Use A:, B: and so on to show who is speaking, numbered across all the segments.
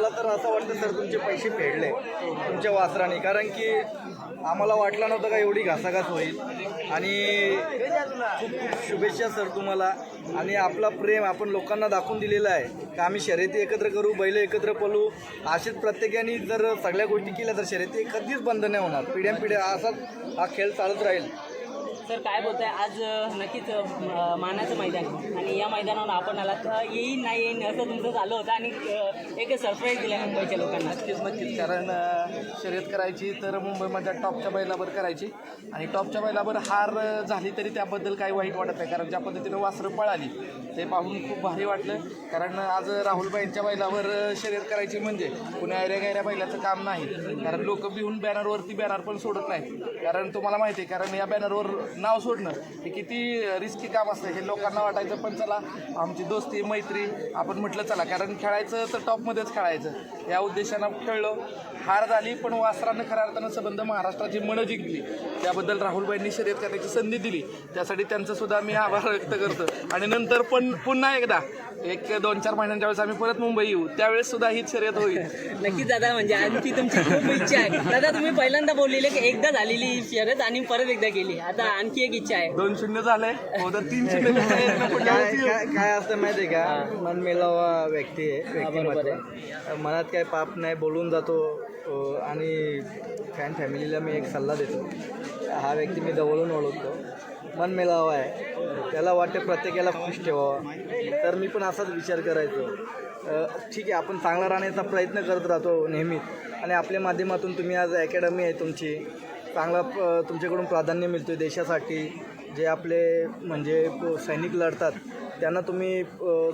A: मला तर असं वाटतं सर तुमचे पैसे फेडले तुमच्या वासराने. कारण की आम्हाला वाटलं नव्हतं का एवढी घासाघास होईल. आणि खूप खूप शुभेच्छा सर तुम्हाला. आणि आपला प्रेम आपण लोकांना दाखवून दिलेला आहे का आम्ही शर्यती एकत्र करू बैल एकत्र पलू असेच प्रत्येकाने जर सगळ्या गोष्टी केल्या तर शर्यती कधीच बंद नाही होणार. पिढ्यान पिढ्या असाच हा खेळ चालत राहील.
B: सर काय बोलताय? आज नक्कीच मानाचं मैदान. आणि या मैदानावर आपण आलात. अ, येईन नाही येईन असं तुमचं झालं होतं आणि एक सरप्राईज दिला मुंबईच्या लोकांना.
C: नक्कीच नक्कीच. कारण शर्यत करायची तर मुंबईमध्ये टॉपच्या बैलावर करायची. आणि टॉपच्या बैलावर हार झाली तरी त्याबद्दल काही वाईट वाटत नाही. कारण ज्या पद्धतीनं वासरं पळाली ते पाहून खूप भारी वाटलं. कारण आज राहुलबाईंच्या बैलावर शर्यत करायची म्हणजे पुण्या ऐऱ्या गैऱ्या बैलाचं काम नाही. कारण लोक बिहून बॅनरवरती बॅनर पण सोडत नाही कारण तुम्हाला माहिती आहे कारण या बॅनरवर नाव सोडणं हे किती रिस्की काम असतं हे लोकांना वाटायचं पण चला आमची दोस्ती मैत्री आपण म्हटलं चला कारण खेळायचं तर टॉपमध्येच खेळायचं. या उद्देशानं खेळलो हार झाली पण वासरानं खऱ्या अर्थानं संबंध महाराष्ट्राची मनं जिंकली. त्याबद्दल राहुलबाईंनी शर्यत करण्याची संधी दिली. त्यासाठी त्यांचंसुद्धा मी आभार व्यक्त करतो. आणि नंतर पण पुन्हा एकदा एक दोन चार महिन्यांच्या वेळेस आम्ही परत मुंबई येऊ. त्यावेळेस सुद्धा हीच शर्यत होईल.
B: नक्कीच दादा म्हणजे आणखी तुमची खूप इच्छा आहे. दादा तुम्ही पहिल्यांदा बोललेले की एकदा झालेली ही शर्यत आणि परत एकदा केली. आता आणखी एक इच्छा आहे.
C: दोन शून्य झालंय. हो तर तीन शून्य
A: काय असतं माहिती आहे का? मन मेलावा व्यक्ती आहे मनात काय पाप नाही बोलून जातो अं, आणि फॅन फॅमिलीला मी एक सल्ला देतो. हा व्यक्ती मी जवळून ओळखतो. मन मेलावा आहे. त्याला वाटते प्रत्येकाला खुश ठेवावा. तर मी पण असाच विचार करायचो. अं, ठीक आहे आपण चांगला राहण्याचा प्रयत्न करत राहतो नेहमीच आणि आपल्या माध्यमातून तुम्ही आज अकॅडमी आहे तुमची. चांगला प- तुमच्याकडून प्राधान्य मिळतो आहे देशासाठी. जे आपले म्हणजे प- सैनिक लढतात. त्यांना तुम्ही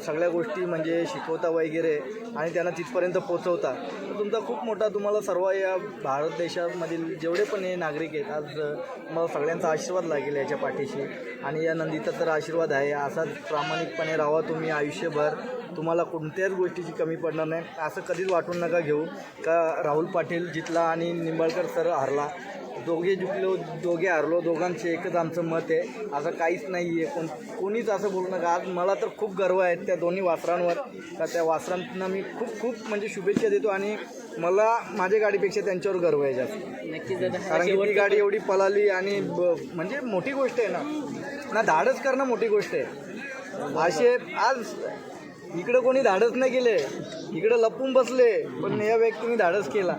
A: सगळ्या गोष्टी म्हणजे शिकवता वगैरे आणि त्यांना तिथपर्यंत पोचवता. तर तुमचा खूप मोठा तुम्हाला सर्व या भारत देशामधील जेवढे पण हे नागरिक आहेत आज तुम्हाला मला सगळ्यांचा आशीर्वाद लागेल याच्या पाठीशी. आणि या नंदीचा तर आशीर्वाद आहे. असाच प्रामाणिकपणे राहा तुम्ही आयुष्यभर. तुम्हाला कोणत्याच गोष्टीची कमी पडणार नाही. असं कधीच वाटून नका घेऊ. का राहुल पाटील जितला आणि निंबाळकर सर हरला दोघे जिंकलो दोघे हारलो. दोघांचे एकच आमचं मत आहे. असं काहीच नाही आहे कोण कोणीच असं बोलू नका. आज मला तर खूप गर्व आहे त्या दोन्ही वासरांवर. का त्या वासरांना मी खूप खूप म्हणजे शुभेच्छा देतो आणि मला माझ्या गाडीपेक्षा त्यांच्यावर गर्व आहे जास्त. कारण की ती गाडी एवढी पळाली आणि ब- म्हणजे मोठी गोष्ट आहे ना. ना धाडस करणं मोठी गोष्ट आहे. असे आज इकडं कोणी धाडस नाही केले. इकडं लपून बसले. पण या व्यक्तीने धाडस केला.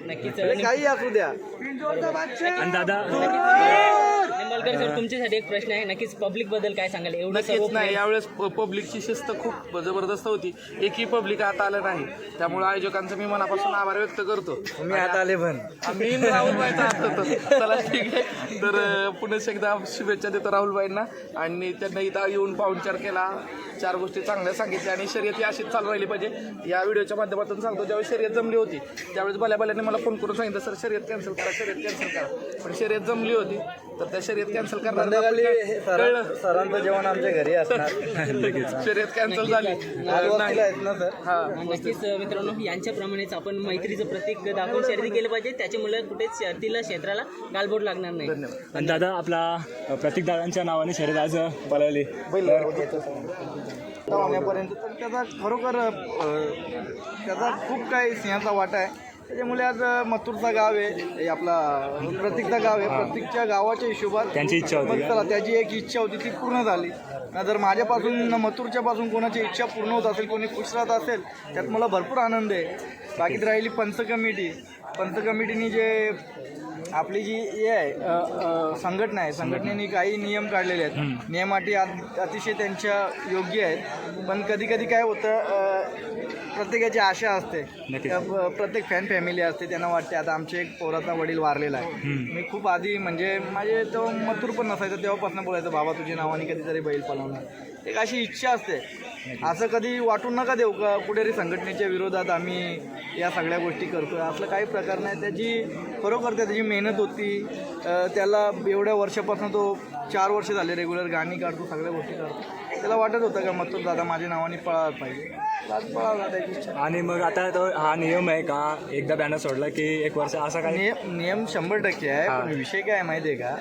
B: नक्कीच.
A: काही असू द्या.
D: आणि दादा
B: तुमच्यासाठी एक प्रश्न आहे नक्कीच पब्लिकबद्दल काय सांगाल? एवढं सर्व
C: नक्कीच नाही यावेळेस प- पब्लिकची शिस्त खूप जबरदस्त होती. एकही पब्लिक आता आलं नाही. त्यामुळे आयोजकांचं मी मनापासून आभार व्यक्त करतो.
A: तुम्ही आता आले पण.
C: मी धरतो. चला ठीक आहे. तर अं, पुन्हा एकदा शुभेच्छा देतो राहुलबाईंना. आणि त्यांना इथं येऊन पाहुणचार केला. चार गोष्टी चांगल्या सांगितल्या आणि शर्यत ही अशीच चालू राहिली पाहिजे. या व्हिडिओच्या माध्यमातून सांगतो ज्यावेळेस शर्यत जमली होती त्यावेळेस भल्या भल्याने मला फोन करून सांगितलं सर शर्यत कॅन्सल करा शर्यत कॅन्सल करा. पण शर्यत जमली होती तर त्या शर्यत कॅन्सल
A: संध्याकाळी हे सरां- सरांचं जेवण आमच्या घरी असणार.
C: शर्यत कॅन्सल झाली.
A: आज वस्तीला आहेत ना सर?
C: हा.
B: नक्कीच मित्रांनो यांच्याप्रमाणेच आपण मैत्रीचं प्रतीक दाखवून शर्यती केलं पाहिजे. त्याच्यामुळे कुठेच शर्तीला क्षेत्राला गालबोट लागणार नाही.
C: धन्यवाद.
D: आणि दादा आपला प्रतीक दादांच्या नावाने शर्यत आज
A: होण्यापर्यंत तर त्याचा खरोखर अ, त्याचा खूप काही सिंहाचा वाटा आहे. त्याच्यामुळे आज मथुरचा गाव आहे. आपला प्रतीकचा गाव आहे. प्रत्येकच्या गावाच्या हिशोबात
D: त्यांची इच्छा होती?
A: चला त्याची एक इच्छा होती ती पूर्ण झाली. ना जर माझ्यापासून मथुरच्या पासून कोणाची इच्छा पूर्ण होत असेल कोणी खुश राहत असेल त्यात मला भरपूर आनंद आहे. बाकी राहिली पंच कमिटी पंच कमिटीने जे आपली जी हे आहे संघटना आहे संघटनेने काही नियम काढलेले आहेत. नियम अटी अत- अतिशय त्यांच्या योग्य आहेत. पण कधी कधी काय होतं प्रत्येकाची आशा असते.
D: नक्कीच.
A: त्या प्रत्येक फॅन फॅमिली असते. त्यांना वाटते आता आमचे एक पोराचा वडील वारलेला आहे. मी खूप आधी म्हणजे माझे तो मथुर पण नसायचं तेव्हापासून बोलायचं बाबा तुझ्या नावाने कधीतरी बैल पळवणार. एक अशी इच्छा असते. असं कधी वाटून नका देऊ. का कुठेतरी संघटनेच्या विरोधात आम्ही या सगळ्या गोष्टी करतोय. असलं काही प्रकार नाही. त्याची खरोखर त्याची मेहनत होती अ, त्याला एवढ्या वर्षापासून तो चार वर्ष झाले रेग्युलर गाणी काढतो सगळ्या गोष्टी करतो. त्याला वाटत होतं का मथुर दादा माझ्या नावाने पळायला पाहिजे. आज पळाला त्याची इच्छा.
D: आणि मग आता तो हा नियम आहे का? एकदा बॅनर सोडला की एक वर्ष असा काही
A: नियम नियम शंभर टक्के आहे पण विषय काय आहे माहिती आहे का?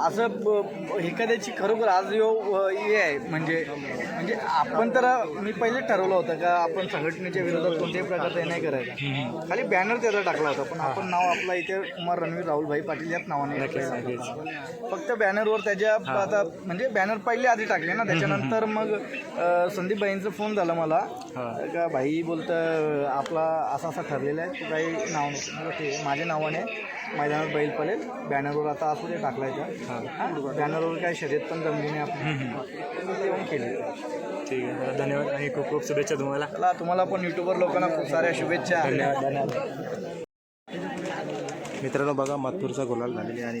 A: असं ब- एखाद्याची खरोखर आज यो अ, हे आहे. म्हणजे म्हणजे आपण तर मी पहिले ठरवलं होतं का आपण संघटनेच्या विरोधात कोणत्याही प्रकारचं हे नाही करायचं. खाली बॅनर त्याचा टाकला होता पण आपण नाव आपला इथे कुमार रणवीर राहुलभाई पाटील याच नावाने टाकलं. फक्त बॅनरवर त्याच्या आता म्हणजे बॅनर पहिले आधी टाकले ना त्याच्यानंतर मग अ, संदीप भाईंचा फोन झाला मला. का भाई बोलतं आपला असा असा ठरलेला आहे तू काही नाव नको ते माझ्या नावाने मैदानात बैल पडेल. बॅनरवर आता असू ते टाकलायचा. बॅनरवर काही शर्यत पण जमली नाही आपण केली.
D: ठीक आहे. तर धन्यवाद आणि खूप खूप शुभेच्छा तुम्हाला.
A: चला तुम्हाला पण युट्यूबर लोकांना खूप साऱ्या शुभेच्छा.
D: धन्यवाद. धन्यवाद.
E: मित्रांनो बघा मातूरचा गुलाल झालेली आणि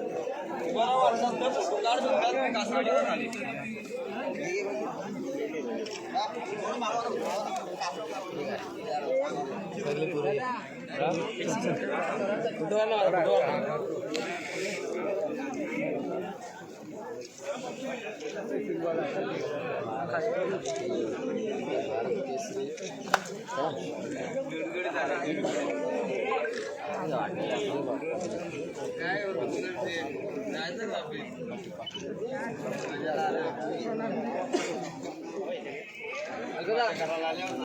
E: बारा वर्षात सुधार सुद्धा कासाडीवर आले दोन Ayo,